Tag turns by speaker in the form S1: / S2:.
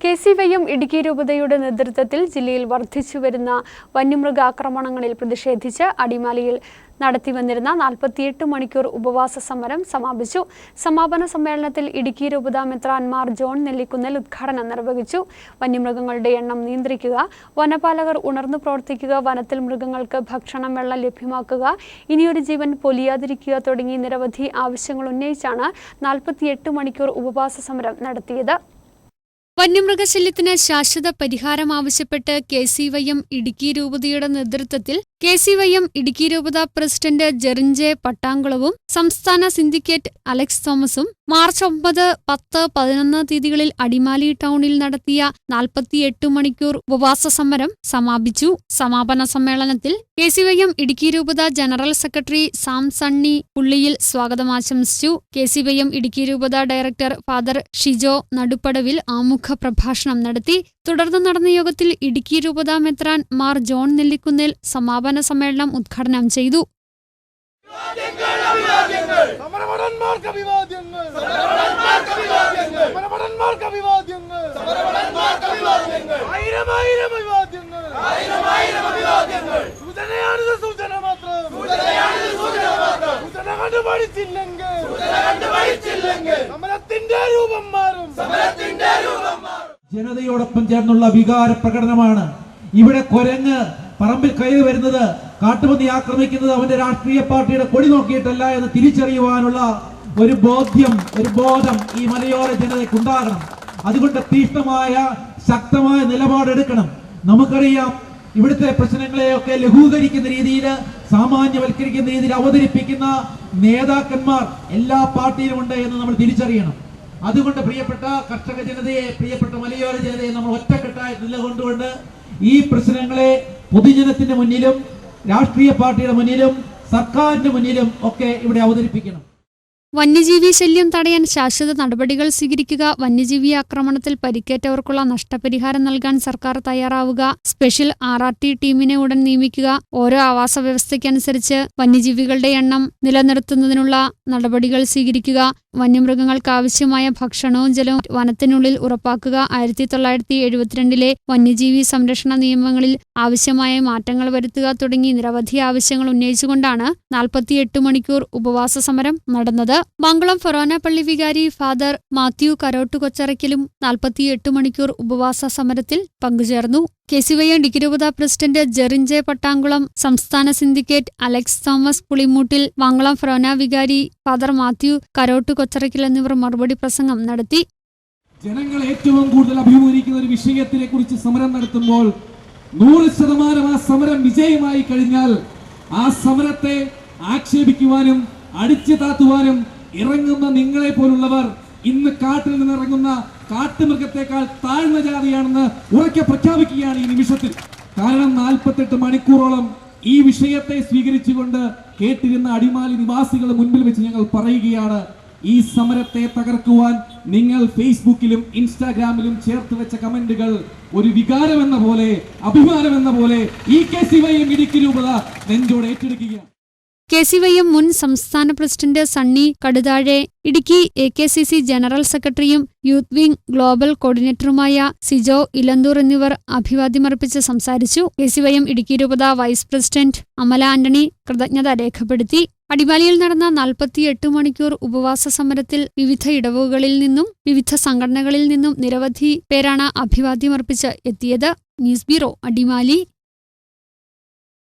S1: K C വൈയും Idukki രൂപതയുടെ നേതൃത്വത്തിൽ ജില്ലയിൽ വർദ്ധിച്ചു വർദ്ധിച്ചുവരുന്ന വന്യമൃഗാക്രമണങ്ങളിൽ പ്രതിഷേധിച്ച് അടിമാലിയിൽ നടത്തിവന്നിരുന്ന നാൽപ്പത്തിയെട്ട് മണിക്കൂർ ഉപവാസ സമരം സമാപിച്ചു. സമാപന സമ്മേളനത്തിൽ ഇടുക്കി രൂപത മെത്രാൻമാർ ജോൺ നെല്ലിക്കുന്നൽ ഉദ്ഘാടനം നിർവഹിച്ചു. വന്യമൃഗങ്ങളുടെ എണ്ണം നിയന്ത്രിക്കുക വനപാലകർ ഉണർന്നു പ്രവർത്തിക്കുക വനത്തിൽ മൃഗങ്ങൾക്ക് ഭക്ഷണം വെള്ളം ലഭ്യമാക്കുക ഇനിയൊരു ജീവൻ പൊലിയാതിരിക്കുക തുടങ്ങി നിരവധി ആവശ്യങ്ങൾ ഉന്നയിച്ചാണ് നാൽപ്പത്തിയെട്ട് മണിക്കൂർ ഉപവാസ സമരം നടത്തിയത്. വന്യമൃഗശല്യത്തിന് ശാശ്വത പരിഹാരം ആവശ്യപ്പെട്ട് K C Y M Idukki രൂപതയുടെ നേതൃത്വത്തിൽ K C Y M Idukki രൂപത പ്രസിഡന്റ് ജെറിഞ്ചെ പട്ടാങ്കുളവും സംസ്ഥാന സിൻഡിക്കേറ്റ് അലക്സ് തോമസും മാർച്ച് ഒമ്പത് പത്ത് പതിനൊന്ന് തീയതികളിൽ അടിമാലി ടൗണിൽ നടത്തിയ നാൽപ്പത്തിയെട്ട് മണിക്കൂർ ഉപവാസ സമരം സമാപിച്ചു. സമാപന സമ്മേളനത്തിൽ K C Y M Idukki രൂപത ജനറൽ സെക്രട്ടറി സാം സണ്ണി പുള്ളിയിൽ സ്വാഗതം ആശംസിച്ചു. K C Y M Idukki രൂപത ഡയറക്ടർ ഫാദർ ഷിജോ നടുപ്പടവിൽ ആമുഖ പ്രഭാഷണം നടത്തി തുടർന്ന് നടന്ന യോഗത്തിൽ ഇടുക്കി രൂപതാ മെത്രാൻ മാർ ജോൺ നെല്ലിക്കുന്നിൽ സമാപന സമ്മേളനം ഉദ്ഘാടനം ചെയ്തു.
S2: സമരഭടന്മാർക്ക് അഭിവാദ്യങ്ങൾ രൂപം മാറും. പഠിച്ചില്ലെങ്കിൽ സമരത്തിന്റെ രൂപം
S3: ജനതയോടൊപ്പം ചേർന്നുള്ള വികാര പ്രകടനമാണ്. ഇവിടെ കൊരങ്ങ് പറമ്പിൽ കയറി വരുന്നത് കാട്ടുപന്നി ആക്രമിക്കുന്നത് അവന്റെ രാഷ്ട്രീയ പാർട്ടിയുടെ കൊടി നോക്കിയിട്ടല്ല എന്ന് തിരിച്ചറിയുവാനുള്ള ഒരു ബോധ്യം ഒരു ബോധം ഈ മലയോര ജനതയ്ക്ക് ഉണ്ടാകണം അതുകൊണ്ട് തീഷ്ണമായ ശക്തമായ നിലപാടെടുക്കണം. നമുക്കറിയാം ഇവിടുത്തെ പ്രശ്നങ്ങളെയൊക്കെ ലഘൂകരിക്കുന്ന രീതിയിൽ സാമാന്യവൽക്കരിക്കുന്ന രീതിയിൽ അവതരിപ്പിക്കുന്ന നേതാക്കന്മാർ എല്ലാ പാർട്ടിയിലും ഉണ്ട് എന്ന് നമ്മൾ തിരിച്ചറിയണം. അതുകൊണ്ട് പ്രിയപ്പെട്ട കർഷക ജനതയെ പ്രിയപ്പെട്ട മലയോര ജനതയെ നമ്മൾ ഒറ്റക്കെട്ടായി നിലകൊണ്ടുകൊണ്ട് ഈ പ്രശ്നങ്ങളെ പൊതുജനത്തിന്റെ മുന്നിലും രാഷ്ട്രീയ പാർട്ടിയുടെ മുന്നിലും സർക്കാരിന്റെ മുന്നിലും ഒക്കെ ഇവിടെ അവതരിപ്പിക്കണം.
S1: വന്യജീവി ശല്യം തടയാൻ ശാശ്വത നടപടികൾ സ്വീകരിക്കുക വന്യജീവി ആക്രമണത്തിൽ പരിക്കേറ്റവർക്കുള്ള നഷ്ടപരിഹാരം നൽകാൻ സർക്കാർ തയ്യാറാവുക സ്പെഷ്യൽ ആർ ആർ ടി ടീമിനെ ഉടൻ നിയമിക്കുക ഓരോ ആവാസ വ്യവസ്ഥയ്ക്കനുസരിച്ച് വന്യജീവികളുടെ എണ്ണം നിലനിർത്തുന്നതിനുള്ള നടപടികൾ സ്വീകരിക്കുക വന്യമൃഗങ്ങൾക്ക് ആവശ്യമായ ഭക്ഷണവും ജലവും വനത്തിനുള്ളിൽ ഉറപ്പാക്കുക. ആയിരത്തി തൊള്ളായിരത്തി എഴുപത്തിരണ്ടിലെ വന്യജീവി സംരക്ഷണ നിയമങ്ങളിൽ ആവശ്യമായ മാറ്റങ്ങൾ വരുത്തുക തുടങ്ങി നിരവധി ആവശ്യങ്ങൾ ഉന്നയിച്ചുകൊണ്ടാണ് നാൽപ്പത്തിയെട്ട് മണിക്കൂർ ഉപവാസ സമരം നടന്നത്. മംഗളം ഫൊറോന പള്ളി വികാരി ഫാദർ മാത്യു കരോട്ടു കൊച്ചറയ്ക്കലും നാൽപ്പത്തിയെട്ട് മണിക്കൂർ ഉപവാസ സമരത്തിൽ പങ്കുചേർന്നു. കെ സി വൈ ഡിഗ്രി രൂപത പ്രസിഡന്റ് ജെറിഞ്ചെ പട്ടാങ്കുളം സംസ്ഥാന syndicate Alex Thomas Pulimoottil Mangalam ഫൊറോന വികാരി ഫാദർ മാത്യു കരോട്ടു കൊച്ചറയ്ക്കൽ എന്നിവർ മറുപടി പ്രസംഗം നടത്തി.
S4: ജനങ്ങൾ ഏറ്റവും കൂടുതൽ അഭിമുഖീകരിക്കുന്ന ഒരു വിഷയത്തിനെ കുറിച്ച് സമരം നടത്തുമ്പോൾ നൂറ് ശതമാനം ആ സമരം വിജയമായി കഴിഞ്ഞാൽ ആ സമരത്തെ ആക്ഷേപിക്കുവാനും അടിച്ചു താത്തുവാനും ഇറങ്ങുന്ന നിങ്ങളെ പോലുള്ളവർ ഇന്ന് കാട്ടിൽ നിന്ന് ഇറങ്ങുന്ന കാട്ടുമൃഗത്തെക്കാൾ താഴ്ന്ന ജാതിയാണെന്ന് ഉറക്കെ പ്രഖ്യാപിക്കുകയാണ് ഈ നിമിഷത്തിൽ. കാരണം നാൽപ്പത്തെട്ട് മണിക്കൂറോളം ഈ വിഷയത്തെ സ്വീകരിച്ചുകൊണ്ട് കേട്ടിരുന്ന അടിമാലി നിവാസികൾ മുൻപിൽ വെച്ച് ഞങ്ങൾ പറയുകയാണ് ഈ സമരത്തെ തകർക്കുവാൻ നിങ്ങൾ ഫേസ്ബുക്കിലും ഇൻസ്റ്റാഗ്രാമിലും ചേർത്ത് വെച്ച കമന്റുകൾ ഒരു വികാരം എന്ന പോലെ അഭിമാനം എന്ന പോലെ ഈ കെ സി ഇടുക്കി രൂപത നെഞ്ചോട് ഏറ്റെടുക്കുകയാണ്.
S1: കെ സി വൈ എം മുൻ സംസ്ഥാന president Sunny Kaduthazhe Idukki A K C C general സെക്രട്ടറിയും യൂത്ത് വിംഗ് ഗ്ലോബൽ കോർഡിനേറ്ററുമായ സിജോ ഇലന്തൂർ എന്നിവർ അഭിവാദ്യമർപ്പിച്ച് സംസാരിച്ചു. K C Y M Idukki രൂപത വൈസ് പ്രസിഡന്റ് അമല ആന്റണി കൃതജ്ഞത രേഖപ്പെടുത്തി. അടിമാലിയിൽ നടന്ന നാൽപ്പത്തിയെട്ട് മണിക്കൂർ ഉപവാസ സമരത്തിൽ വിവിധ ഇടവുകളിൽ നിന്നും വിവിധ സംഘടനകളിൽ നിന്നും നിരവധി പേരാണ് അഭിവാദ്യമർപ്പിച്ച് എത്തിയത്. News bureau Adimali.